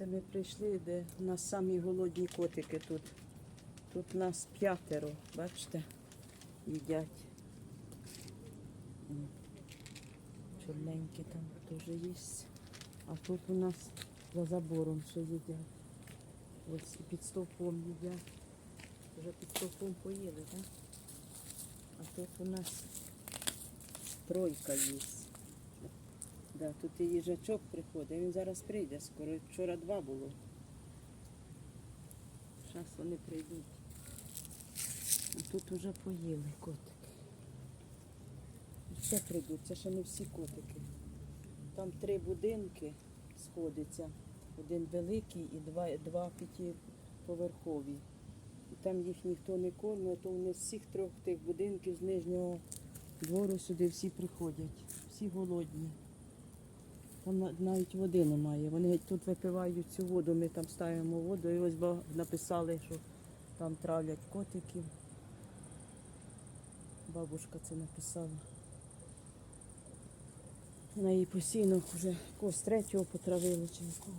Це ми прийшли, де у нас самі голодні котики тут. Тут нас п'ятеро, бачите, їдять. Чорненькі там теж є. А тут у нас за забором ще їдять. Ось і під стовпом їдять. Вже під стовпом поїли, так? А тут у нас тройка є. Да, тут і їжачок приходить, він зараз прийде скоро. Вчора два було. Зараз вони прийдуть. А тут уже поїли котики. І Ще прийдуть, це ще не всі котики. Там три будинки сходяться. Один великий і два, два п'ятиповерхові. І там їх ніхто не кормить, то вони з всіх трьох тих будинків з нижнього двору сюди всі приходять. Всі голодні. Там навіть води немає. Вони тут випивають цю воду, ми там ставимо воду і ось написали, що там травлять котиків. Бабушка це написала. Вона її постійно вже когось третього потравили чи якого.